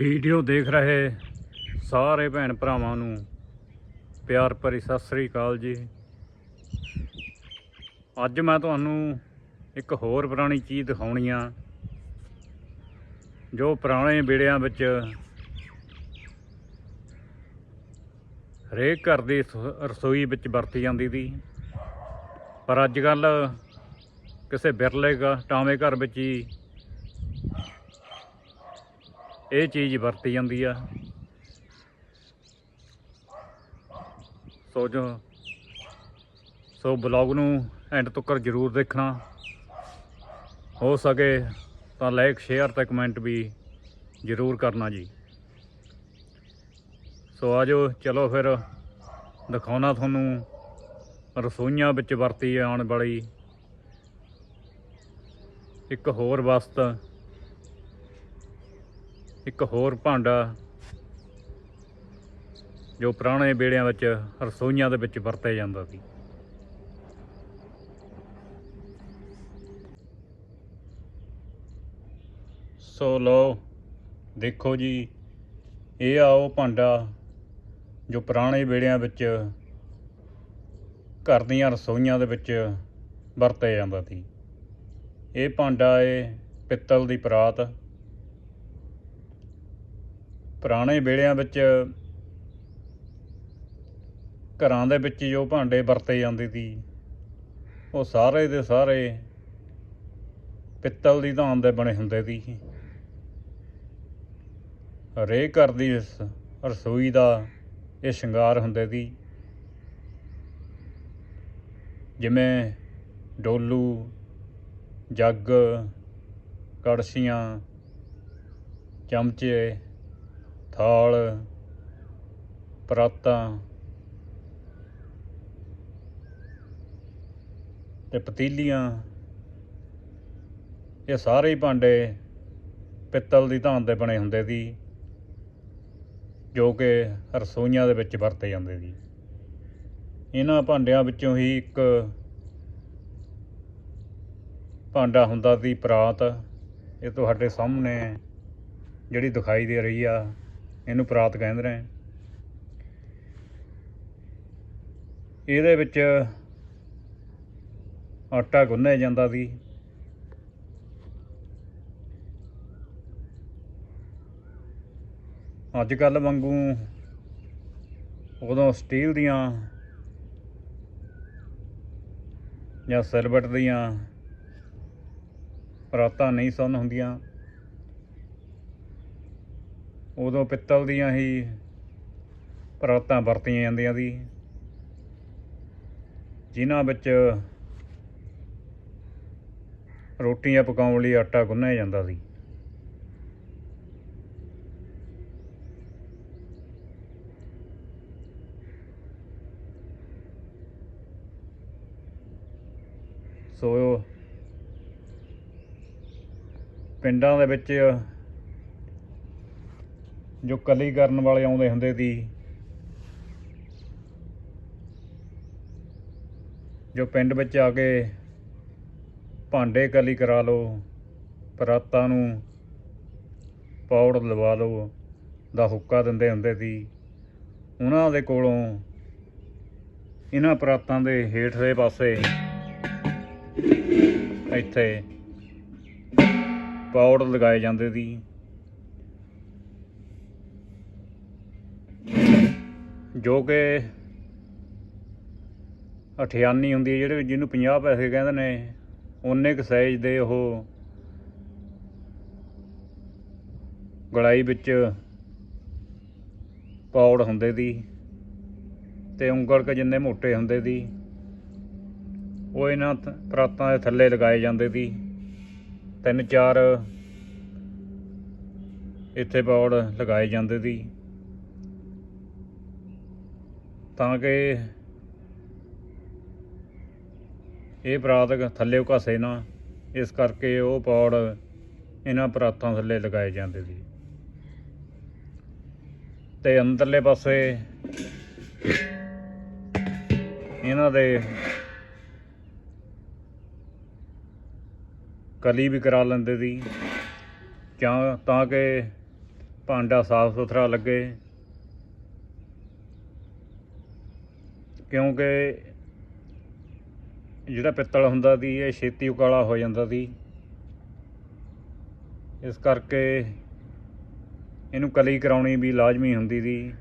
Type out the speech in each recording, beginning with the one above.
Video ਦੇਖ ਰਹੇ ਸਾਰੇ ਭੈਣ ਭਰਾਵਾਂ ਨੂੰ। ਪਿਆਰ ਭਰੀ ਸਤਿ ਸ੍ਰੀ ਅਕਾਲ ਜੀ। ਅੱਜ ਮੈਂ ਤੁਹਾਨੂੰ ਇੱਕ ਹੋਰ ਪੁਰਾਣੀ ਚੀਜ਼ ਦਿਖਾਉਣੀ ਆ, ਜੋ ਪੁਰਾਣੇ ਬੇੜਿਆਂ ਵਿੱਚ ਹਰੇਕ ਘਰ ਦੀ ਸ- ਰਸੋਈ ਵਿੱਚ ਵਰਤੀ ਜਾਂਦੀ ਸੀ। ਪਰ ਅੱਜ ਕੱਲ ਕਿਸੇ ਬਿਰਲੇ ਟਾਵੇਂ ਘਰ ਵਿੱਚ ਹੀ ਇਹ ਚੀਜ਼ ਵਰਤੀ ਜਾਂਦੀ ਆ। ਸੋ ਜੋ, ਸੋ ਬਲੌਗ ਨੂੰ ਐਂਡ ਤੱਕ ਜਰੂਰ ਦੇਖਣਾ। ਹੋ ਸਕੇ ਤਾਂ ਲਾਈਕ, ਸ਼ੇਅਰ ਤੇ ਕਮੈਂਟ ਵੀ ਜਰੂਰ ਕਰਨਾ ਜੀ। ਸੋ ਆਜੋ ਚਲੋ ਫਿਰ ਦਿਖਾਉਣਾ ਤੁਹਾਨੂੰ। ਰਸੋਈਆਂ ਵਿੱਚ ਵਰਤੀ ਆਉਣ ਵਾਲੀ ਇੱਕ ਹੋਰ ਵਸਤ ਇੱਕ ਹੋਰ ਭਾਂਡਾ ਜੋ ਪੁਰਾਣੇ ਬੇੜਿਆਂ ਵਿੱਚ ਰਸੋਈਆਂ ਦੇ ਵਿੱਚ ਵਰਤਿਆ ਜਾਂਦਾ ਸੀ। ਸੋ ਲਓ, ਦੇਖੋ ਜੀ, ਇਹ ਆ ਉਹ ਭਾਂਡਾ ਜੋ ਪੁਰਾਣੇ ਬੇੜਿਆਂ ਵਿੱਚ ਘਰ ਦੀਆਂ ਰਸੋਈਆਂ ਦੇ ਵਿੱਚ ਵਰਤਿਆ ਜਾਂਦਾ ਸੀ। ਇਹ ਭਾਂਡਾ ਏ ਪਿੱਤਲ ਦੀ ਪਰਾਤ। ਪੁਰਾਣੇ ਵੇੜਿਆਂ ਵਿੱਚ ਘਰਾਂ ਦੇ ਵਿੱਚ ਜੋ ਭਾਂਡੇ ਵਰਤੇ ਜਾਂਦੇ ਸੀ, ਉਹ ਸਾਰੇ ਦੇ ਸਾਰੇ ਪਿੱਤਲ ਦੀ ਧਾਨ ਦੇ ਬਣੇ ਹੁੰਦੇ ਸੀ। ਹਰੇਕ ਘਰ ਦੀ ਇਸ ਰਸੋਈ ਦਾ ਇਹ ਸ਼ਿੰਗਾਰ ਹੁੰਦੇ ਸੀ। ਜਿਵੇਂ ਡੋਲੂ, ਜੱਗ, ਕੜਛੀਆਂ, ਚਮਚੇ ਥਾਲ, ਪਰਾਤਾਂ ਤੇ ਪਤੀਲੀਆਂ, ਇਹ ਸਾਰੇ ਹੀ ਭਾਂਡੇ ਪਿੱਤਲ ਦੀ ਧਾਨ ਦੇ ਬਣੇ ਹੁੰਦੇ ਸੀ, ਜੋ ਕਿ ਰਸੋਈਆਂ ਦੇ ਵਿੱਚ ਵਰਤੇ ਜਾਂਦੇ ਸੀ। ਇਹਨਾਂ ਭਾਂਡਿਆਂ ਵਿੱਚੋਂ ਹੀ ਇੱਕ ਭਾਂਡਾ ਹੁੰਦਾ ਸੀ ਪਰਾਤ। ਇਹ ਤੁਹਾਡੇ ਸਾਹਮਣੇ ਜਿਹੜੀ ਦਿਖਾਈ ਦੇ ਰਹੀ ਆ ਇਹਨੂੰ ਪਰਾਤ ਕਹਿੰਦੇ ਰਹੇ ਇਹਦੇ ਵਿੱਚ ਆਟਾ ਗੁੰਨਿਆ ਜਾਂਦਾ ਸੀ। ਅੱਜ ਕੱਲ ਵਾਂਗੂ ਉਦੋਂ ਸਟੀਲ ਦੀਆਂ ਜਾਂ ਸਿਲਵਰ ਦੀਆਂ ਪਰਾਤਾਂ ਨਹੀਂ ਸਨ ਹੁੰਦੀਆਂ। ਉਦੋਂ ਪਿੱਤਲ ਦੀਆਂ ਹੀ ਪਰਤਾਂ ਵਰਤੀਆਂ ਜਾਂਦੀਆਂ ਸੀ। ਜਿਨ੍ਹਾਂ ਵਿੱਚ ਰੋਟੀਆਂ ਪਕਾਉਣ ਲਈ ਆਟਾ ਗੁੰਨਿਆ ਜਾਂਦਾ ਸੀ। ਸੋ ਪਿੰਡਾਂ ਦੇ ਵਿੱਚ ਜੋ ਕਲੀ ਕਰਨ ਵਾਲੇ ਆਉਂਦੇ ਹੁੰਦੇ ਸੀ ਜੋ ਪਿੰਡ ਵਿੱਚ ਆ ਕੇ ਭਾਂਡੇ ਕਲੀ ਕਰਾ ਲਓ, ਪਰਾਤਾਂ ਨੂੰ ਪਾਉਡਰ ਲਵਾ ਲਓ ਦਾ ਹੁੱਕਾ ਦਿੰਦੇ ਹੁੰਦੇ ਸੀ ਉਹਨਾਂ ਦੇ ਕੋਲੋਂ ਇਹਨਾਂ ਪਰਾਤਾਂ ਦੇ ਹੇਠਲੇ ਪਾਸੇ ਇੱਥੇ ਪਾਉਡਰ ਲਗਾਏ ਜਾਂਦੇ ਸੀ ਜੋ ਕਿ ਅਠਿਆਨੀ ਹੁੰਦੀ ਹੈ, ਜਿਹੜੇ ਜਿਹਨੂੰ 50 ਪੈਸੇ ਕਹਿੰਦੇ ਨੇ ਉਨੇ ਕੁ ਸਾਈਜ਼ ਦੇ ਉਹ ਗੜਾਈ ਵਿੱਚ ਪੌੜ ਹੁੰਦੇ ਸੀ ਤੇ ਉਂਗਲ ਕ ਜਿੰਨੇ ਮੋਟੇ ਹੁੰਦੇ ਸੀ ਉਹ ਇਹਨਾਂ th- ਦੇ ਥੱਲੇ ਲਗਾਏ ਜਾਂਦੇ ਸੀ ਤਿੰਨ ਚਾਰ ਇੱਥੇ ਪੌੜ ਲਗਾਏ ਜਾਂਦੇ ਸੀ ਤਾਂ ਕਿ ਇਹ ਪਰਾਤ ਥੱਲੇ ਘਸੇ ਨਾ। ਇਸ ਕਰਕੇ ਉਹ ਪੌੜ ਇਹਨਾਂ ਪਰਾਤਾਂ ਥੱਲੇ ਲਗਾਏ ਜਾਂਦੇ ਸੀ। ਤੇ ਅੰਦਰਲੇ ਪਾਸੇ ਇਹਨਾਂ ਦੇ ਕਲੀ ਵੀ ਕਰਾ ਲੈਂਦੇ ਸੀ। ਜਾਂ ਤਾਂ ਕਿ ਭਾਂਡਾ ਸਾਫ਼ ਸੁਥਰਾ ਲੱਗੇ। ਕਿਉਂਕਿ ਜਿਹੜਾ ਪਿੱਤਲ ਹੁੰਦਾ ਸੀ, ਇਹ ਛੇਤੀ ਉਕਾਲਾ ਹੋ ਜਾਂਦਾ ਸੀ। ਇਸ ਕਰਕੇ ਇਹਨੂੰ ਕਲੀ ਕਰਾਉਣੀ ਵੀ ਲਾਜ਼ਮੀ ਹੁੰਦੀ ਸੀ,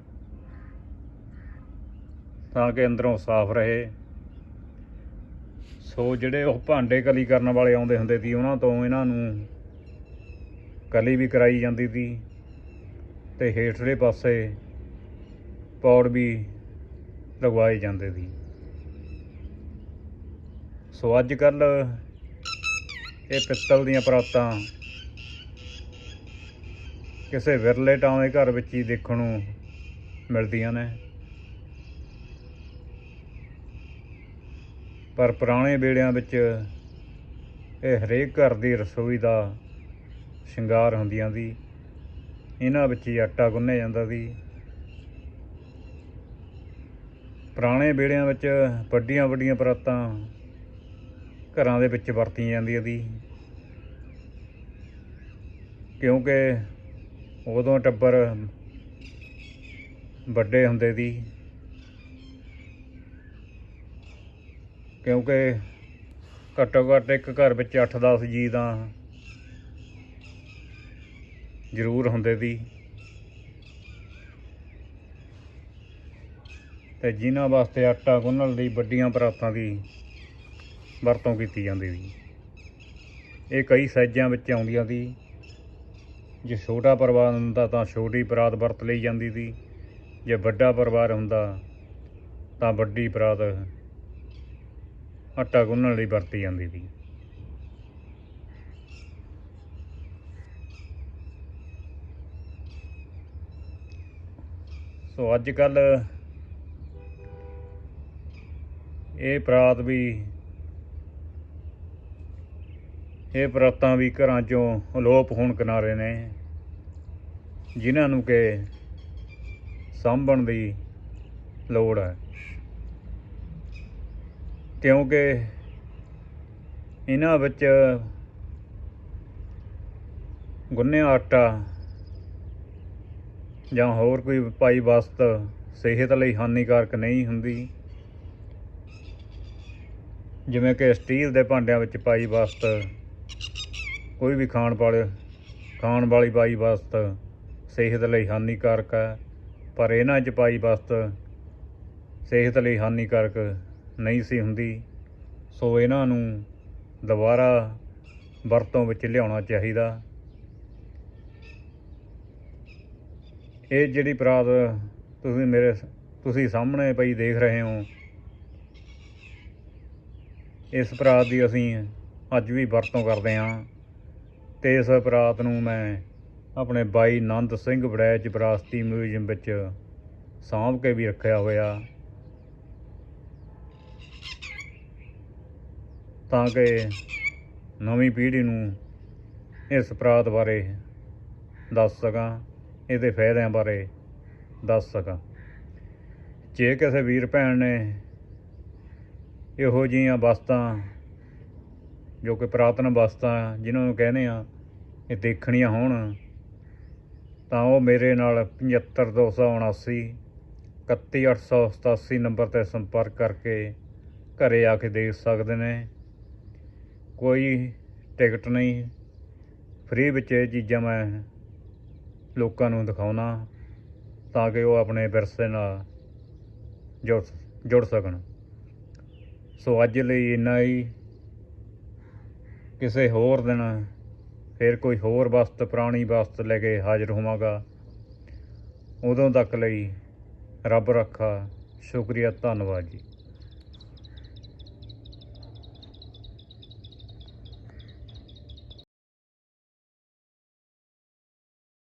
ਤਾਂ ਕਿ ਅੰਦਰੋਂ ਸਾਫ਼ ਰਹੇ। ਸੋ ਜਿਹੜੇ ਉਹ ਭਾਂਡੇ ਕਲੀ ਕਰਨ ਵਾਲੇ ਆਉਂਦੇ ਹੁੰਦੇ ਸੀ, ਉਹਨਾਂ ਤੋਂ ਇਹਨਾਂ ਨੂੰ ਕਲੀ ਵੀ ਕਰਾਈ ਜਾਂਦੀ ਸੀ ਤੇ ਹੇਠਲੇ ਪਾਸੇ ਪੌੜ ਵੀ ਲਗਵਾਏ ਜਾਂਦੇ ਸੀ। ਸੋ ਅੱਜ ਕੱਲ ਇਹ ਪਿੱਤਲ ਦੀਆਂ ਪਰਾਤਾਂ ਕਿਸੇ ਵਿਰਲੇ ਟਾਵੇਂ ਘਰ ਵਿੱਚ ਹੀ ਦੇਖਣ ਨੂੰ ਮਿਲਦੀਆਂ ਨੇ। ਪਰ ਪੁਰਾਣੇ ਵੇੜਿਆਂ ਵਿੱਚ ਇਹ ਹਰੇਕ ਘਰ ਦੀ ਰਸੋਈ ਦਾ ਸ਼ਿੰਗਾਰ ਹੁੰਦੀਆਂ ਸੀ। ਇਹਨਾਂ ਵਿੱਚ ਹੀ ਆਟਾ ਗੁੰਨਿਆ ਜਾਂਦਾ ਸੀ। ਪੁਰਾਣੇ ਵੇੜਿਆਂ ਵਿੱਚ ਵੱਡੀਆਂ ਵੱਡੀਆਂ ਪਰਾਤਾਂ ਘਰਾਂ ਦੇ ਵਿੱਚ ਵਰਤੀਆਂ ਜਾਂਦੀਆਂ ਸੀ। ਕਿਉਂਕਿ ਉਦੋਂ ਟੱਬਰ ਵੱਡੇ ਹੁੰਦੇ ਸੀ। ਕਿਉਂਕਿ ਘੱਟੋ ਘੱਟ ਇੱਕ ਘਰ ਵਿੱਚ 8-10 ਜੀ ਤਾਂ ਜ਼ਰੂਰ ਹੁੰਦੇ ਸੀ। ਤੇ ਜਿਨ੍ਹਾਂ ਵਾਸਤੇ ਆਟਾ ਗੁੰਨਣ ਲਈ ਵੱਡੀਆਂ ਪਰਾਤਾਂ ਦੀ ਵਰਤੋਂ ਕੀਤੀ ਜਾਂਦੀ ਸੀ। ਇਹ ਕਈ ਸਾਈਜ਼ਾਂ ਵਿੱਚ ਆਉਂਦੀਆਂ ਸੀ। ਜੇ ਛੋਟਾ ਪਰਿਵਾਰ ਹੁੰਦਾ ਤਾਂ ਛੋਟੀ ਪਰਾਤ ਵਰਤ ਲਈ ਜਾਂਦੀ ਸੀ। ਜੇ ਵੱਡਾ ਪਰਿਵਾਰ ਹੁੰਦਾ ਤਾਂ ਵੱਡੀ ਪਰਾਤ ਆਟਾ ਗੁੰਨਣ ਲਈ ਵਰਤੀ ਜਾਂਦੀ ਸੀ। ਸੋ ਅੱਜ ਕੱਲ੍ਹ ਇਹ ਪਰਾਤ ਵੀ, ਇਹ ਪਰਾਤਾਂ ਵੀ ਘਰਾਂ ਚੋਂ ਅਲੋਪ ਹੋਣ ਕਿਨਾਰੇ ਨੇ, ਜਿਨ੍ਹਾਂ ਨੂੰ ਕਿ ਸਾਂਭਣ ਦੀ ਲੋੜ ਹੈ। ਕਿਉਂਕਿ ਇਹਨਾਂ ਵਿੱਚ ਗੁੰਨਿਆ ਆਟਾ ਜਾਂ ਹੋਰ ਕੋਈ ਪਾਈ ਵਸਤ ਸਿਹਤ ਲਈ ਹਾਨੀਕਾਰਕ ਨਹੀਂ ਹੁੰਦੀ। ਜਿਵੇਂ ਕਿ ਸਟੀਲ ਦੇ ਭਾਂਡਿਆਂ ਵਿੱਚ ਪਾਈ ਵਸਤ, ਕੋਈ ਵੀ ਖਾਣ ਵਾਲੇ, ਖਾਣ ਵਾਲੀ ਪਾਈ ਵਸਤ ਸਿਹਤ ਲਈ ਹਾਨੀਕਾਰਕ ਹੈ, ਪਰ ਇਹਨਾਂ 'ਚ ਪਾਈ ਵਸਤ ਸਿਹਤ ਲਈ ਹਾਨੀਕਾਰਕ ਨਹੀਂ ਸੀ ਹੁੰਦੀ। ਸੋ ਇਹਨਾਂ ਨੂੰ ਦੁਬਾਰਾ ਵਰਤੋਂ ਵਿੱਚ ਲਿਆਉਣਾ ਚਾਹੀਦਾ। ਇਹ ਜਿਹੜੀ ਪਰਾਤ ਤੁਸੀਂ ਮੇਰੇ, ਤੁਸੀਂ ਸਾਹਮਣੇ ਪਈ ਦੇਖ ਰਹੇ ਹੋ ਇਸ ਪਰਾਤ ਦੀ ਅਸੀਂ ਅੱਜ ਵੀ ਵਰਤੋਂ ਕਰਦੇ ਹਾਂ ਤੇ ਇਸ ਪਰਾਤ ਨੂੰ ਮੈਂ ਆਪਣੇ ਬਾਈ ਨੰਦ ਸਿੰਘ ਵੜੈਚ ਵਿਰਾਸਤੀ ਮਿਊਜ਼ੀਅਮ ਵਿੱਚ ਸਾਂਭ ਕੇ ਵੀ ਰੱਖਿਆ ਹੋਇਆ। ਤਾਂ ਕਿ ਨਵੀਂ ਪੀੜ੍ਹੀ ਨੂੰ ਇਸ ਪਰਾਤ ਬਾਰੇ ਦੱਸ ਸਕਾਂ, ਇਹਦੇ ਫਾਇਦਿਆਂ ਬਾਰੇ ਦੱਸ ਸਕਾਂ। ਜੇ ਕਿਸੇ ਵੀਰ ਭੈਣ ਨੇ ਇਹੋ ਜਿਹੀਆਂ ਵਸਤਾਂ ਜੋ ਕਿ ਪੁਰਾਤਨ ਵਸਤਾਂ ਜਿਨ੍ਹਾਂ ਨੂੰ ਕਹਿੰਦੇ ਆ, ਇਹ ਦੇਖਣੀਆਂ ਹੋਣ, ਤਾਂ ਉਹ ਮੇਰੇ ਨਾਲ 75279 31887 ਨੰਬਰ ਤੇ ਸੰਪਰਕ ਕਰਕੇ ਘਰੇ ਆ ਕੇ ਦੇਖ ਸਕਦੇ ਨੇ। ਕੋਈ ਟਿਕਟ ਨਹੀਂ, ਫ੍ਰੀ ਵਿੱਚ ਇਹ ਚੀਜ਼ਾਂ ਮੈਂ ਲੋਕਾਂ ਨੂੰ ਦਿਖਾਉਣਾ ਤਾਂ ਕਿ ਉਹ ਆਪਣੇ ਵਿਰਸੇ ਨਾਲ ਜੁੜ ਜੁੜ ਸਕਣ। ਸੋ ਅੱਜ ਲਈ ਇੰਨਾ ਹੀ। ਕਿਸੇ ਹੋਰ ਦਿਨ ਫਿਰ ਕੋਈ ਹੋਰ ਵਸਤ, ਪੁਰਾਣੀ ਵਸਤ ਲੈ ਕੇ ਹਾਜ਼ਰ ਹੋਵਾਂਗਾ। ਉਦੋਂ ਤੱਕ ਲਈ ਰੱਬ ਰੱਖਾ, ਸ਼ੁਕਰੀਆ, ਧੰਨਵਾਦ ਜੀ।